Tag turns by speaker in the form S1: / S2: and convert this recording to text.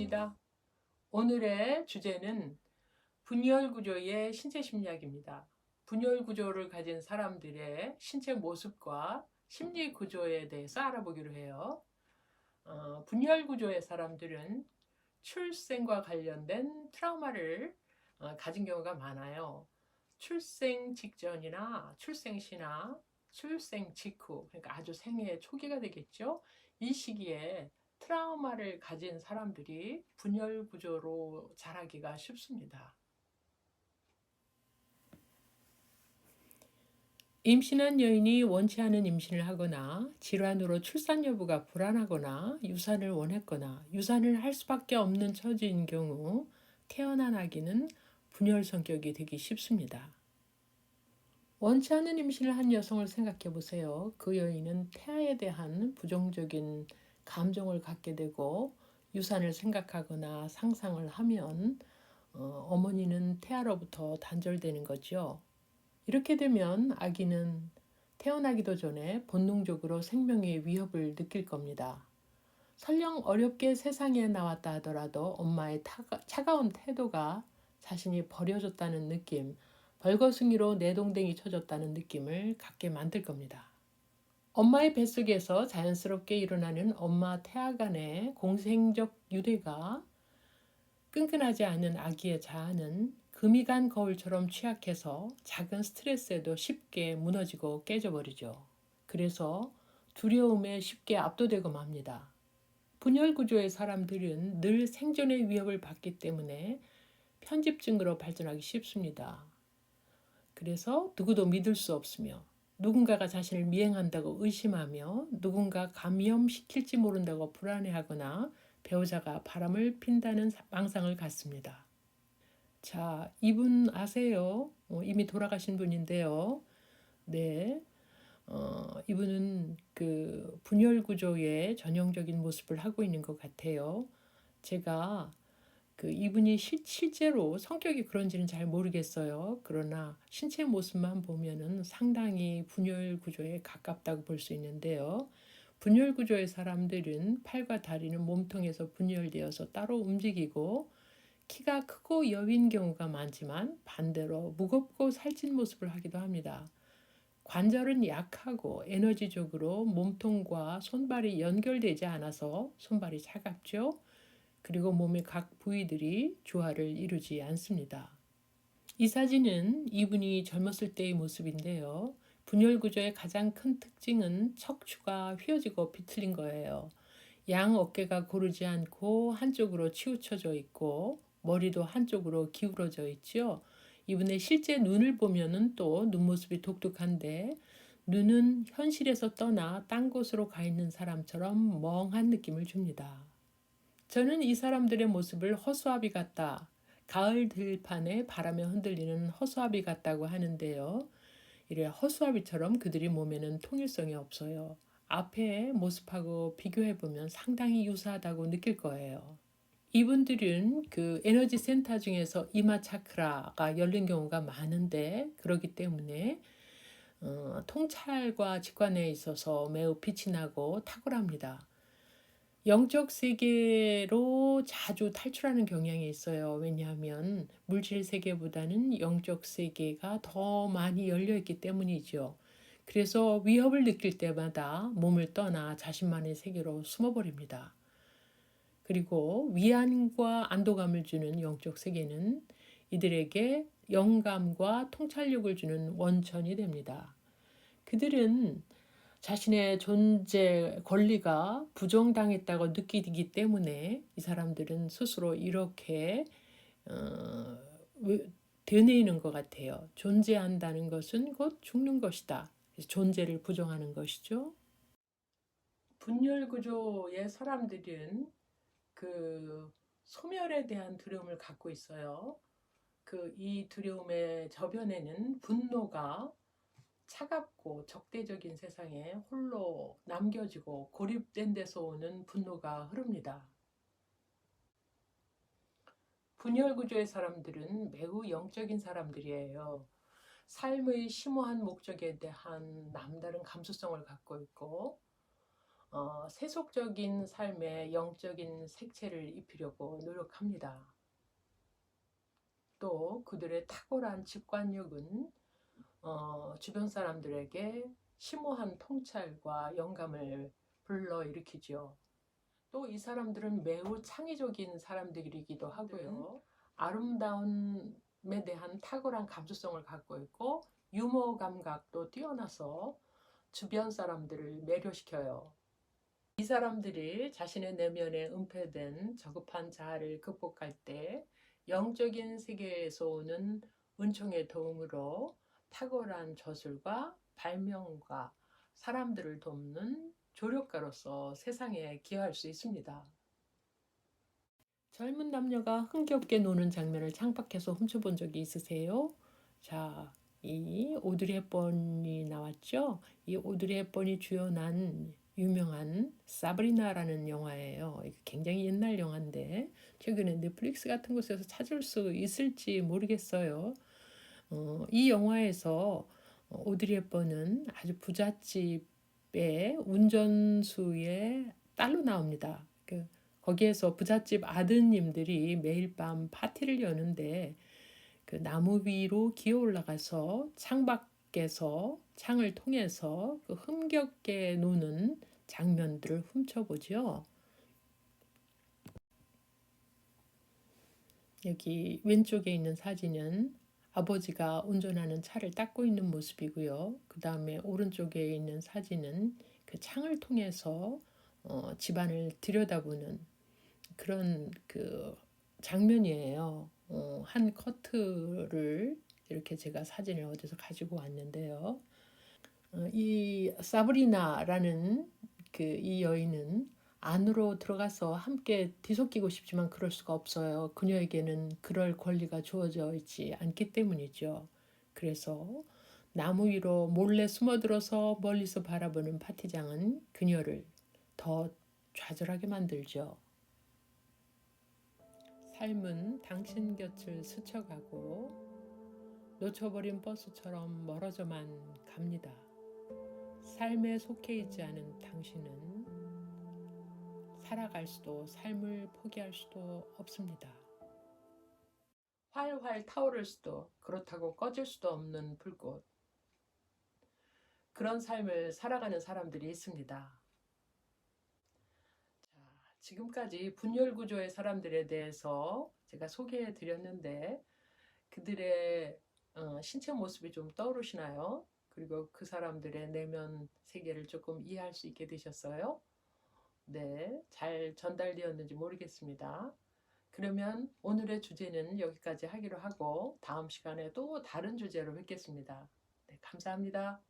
S1: 반갑습니다. 오늘의 주제는 분열 구조의 신체 심리학입니다. 분열 구조를 가진 사람들의 신체 모습과 심리 구조에 대해서 알아보기로 해요. 어, 분열 구조의 사람들은 출생과 관련된 트라우마를 어, 가진 경우가 많아요. 출생 직전이나 출생 시나 출생 직후, 그러니까 아주 생애 초기가 되겠죠. 이 시기에 트라우마를 가진 사람들이 분열 구조로 자라기가 쉽습니다. 임신한 여인이 원치 않은 임신을 하거나 질환으로 출산 여부가 불안하거나 유산을 원했거나 유산을 할 수밖에 없는 처지인 경우 태어난 아기는 분열 성격이 되기 쉽습니다. 원치 않은 임신을 한 여성을 생각해 보세요. 그 여인은 태아에 대한 부정적인 감정을 갖게 되고 유산을 생각하거나 상상을 하면 어, 어머니는 태아로부터 단절되는 거죠. 이렇게 되면 아기는 태어나기도 전에 본능적으로 생명의 위협을 느낄 겁니다. 설령 어렵게 세상에 나왔다 하더라도 엄마의 타가, 차가운 태도가 자신이 버려졌다는 느낌, 벌거숭이로 내동댕이 쳐졌다는 느낌을 갖게 만들 겁니다. 엄마의 뱃속에서 자연스럽게 일어나는 엄마 태아 간의 공생적 유대가 끈끈하지 않은 아기의 자아는 금이 간 거울처럼 취약해서 작은 스트레스에도 쉽게 무너지고 깨져버리죠. 그래서 두려움에 쉽게 압도되고 맙니다. 분열 구조의 사람들은 늘 생존의 위협을 받기 때문에 편집증으로 발전하기 쉽습니다. 그래서 누구도 믿을 수 없으며 누군가가 자신을 미행한다고 의심하며 누군가 감염시킬지 모른다고 불안해하거나 배우자가 바람을 핀다는 망상을 갖습니다. 자, 이분 아세요? 어, 이미 돌아가신 분인데요. 네. 어, 이분은 그 분열 구조의 전형적인 모습을 하고 있는 것 같아요. 제가 그 이분이 시, 실제로 성격이 그런지는 잘 모르겠어요. 그러나 신체 모습만 보면은 상당히 분열 구조에 가깝다고 볼 수 있는데요. 분열 구조의 사람들은 팔과 다리는 몸통에서 분열되어서 따로 움직이고 키가 크고 여인 경우가 많지만 반대로 무겁고 살찐 모습을 하기도 합니다. 관절은 약하고 에너지적으로 몸통과 손발이 연결되지 않아서 손발이 차갑죠. 그리고 몸의 각 부위들이 조화를 이루지 않습니다. 이 사진은 이분이 젊었을 때의 모습인데요. 분열 구조의 가장 큰 특징은 척추가 휘어지고 비틀린 거예요. 양 어깨가 고르지 않고 한쪽으로 치우쳐져 있고 머리도 한쪽으로 기울어져 있죠. 이분의 실제 눈을 보면은 또 눈모습이 독특한데 눈은 현실에서 떠나 딴 곳으로 가 있는 사람처럼 멍한 느낌을 줍니다. 저는 이 사람들의 모습을 허수아비 같다. 가을 들판에 바람에 흔들리는 허수아비 같다고 하는데요. 이래 허수아비처럼 그들이 몸에는 통일성이 없어요. 앞에 모습하고 비교해 보면 상당히 유사하다고 느낄 거예요. 이분들은 그 에너지 센터 중에서 이마 차크라가 열린 경우가 많은데 그러기 때문에 어, 통찰과 직관에 있어서 매우 빛이 나고 탁월합니다. 영적 세계로 자주 탈출하는 경향이 있어요. 왜냐하면 물질 세계보다는 영적 세계가 더 많이 열려 있기 때문이죠. 그래서 위협을 느낄 때마다 몸을 떠나 자신만의 세계로 숨어버립니다. 그리고 위안과 안도감을 주는 영적 세계는 이들에게 영감과 통찰력을 주는 원천이 됩니다. 그들은 자신의 존재 권리가 부정당했다고 느끼기 때문에 이 사람들은 스스로 이렇게 어, 되뇌이는 것 같아요. 존재한다는 것은 곧 죽는 것이다. 존재를 부정하는 것이죠. 분열 구조의 사람들은 그 소멸에 대한 두려움을 갖고 있어요. 그 이 두려움의 저변에는 분노가 차갑고 적대적인 세상에 홀로 남겨지고 고립된 데서 오는 분노가 흐릅니다. 분열 구조의 사람들은 매우 영적인 사람들이에요. 삶의 심오한 목적에 대한 남다른 감수성을 갖고 있고, 어, 세속적인 삶에 영적인 색채를 입히려고 노력합니다. 또 그들의 탁월한 직관력은 어, 주변 사람들에게 심오한 통찰과 영감을 불러일으키죠. 또 이 사람들은 매우 창의적인 사람들이기도 하고요. 아름다움에 대한 탁월한 감수성을 갖고 있고 유머 감각도 뛰어나서 주변 사람들을 매료시켜요. 이 사람들이 자신의 내면에 은폐된 저급한 자아를 극복할 때 영적인 세계에서 오는 은총의 도움으로 탁월한 저술과 발명과 사람들을 돕는 조력가로서 세상에 기여할 수 있습니다. 젊은 남녀가 흥겹게 노는 장면을 창밖에서 훔쳐본 적이 있으세요? 자, 이 오드리 헵번이 나왔죠? 이 오드리 헵번이 주연한 유명한 사브리나라는 영화예요. 굉장히 옛날 영화인데 최근에 넷플릭스 같은 곳에서 찾을 수 있을지 모르겠어요. 어, 이 영화에서 오드리 헵번은 아주 부잣집의 운전수의 딸로 나옵니다. 그 거기에서 부잣집 아드님들이 매일 밤 파티를 여는데 그 나무 위로 기어 올라가서 창밖에서 창을 통해서 그 흥겹게 노는 장면들을 훔쳐보죠. 여기 왼쪽에 있는 사진은 아버지가 운전하는 차를 닦고 있는 모습이고요. 그 다음에 오른쪽에 있는 사진은 그 창을 통해서 어, 집안을 들여다보는 그런 그 장면이에요. 어, 한 커트를 이렇게 제가 사진을 어디서 가지고 왔는데요. 어, 이 사브리나라는 그 이 여인은 안으로 들어가서 함께 뒤섞이고 싶지만 그럴 수가 없어요. 그녀에게는 그럴 권리가 주어져 있지 않기 때문이죠. 그래서 나무 위로 몰래 숨어들어서 멀리서 바라보는 파티장은 그녀를 더 좌절하게 만들죠. 삶은 당신 곁을 스쳐가고 놓쳐버린 버스처럼 멀어져만 갑니다. 삶에 속해 있지 않은 당신은 살아갈 수도 삶을 포기할 수도 없습니다. 활활 타오를 수도 그렇다고 꺼질 수도 없는 불꽃. 그런 삶을 살아가는 사람들이 있습니다. 자, 지금까지 분열 구조의 사람들에 대해서 제가 소개해 드렸는데 그들의 어, 신체 모습이 좀 떠오르시나요? 그리고 그 사람들의 내면 세계를 조금 이해할 수 있게 되셨어요? 네, 잘 전달되었는지 모르겠습니다. 그러면 오늘의 주제는 여기까지 하기로 하고 다음 시간에 또 다른 주제로 뵙겠습니다. 네, 감사합니다.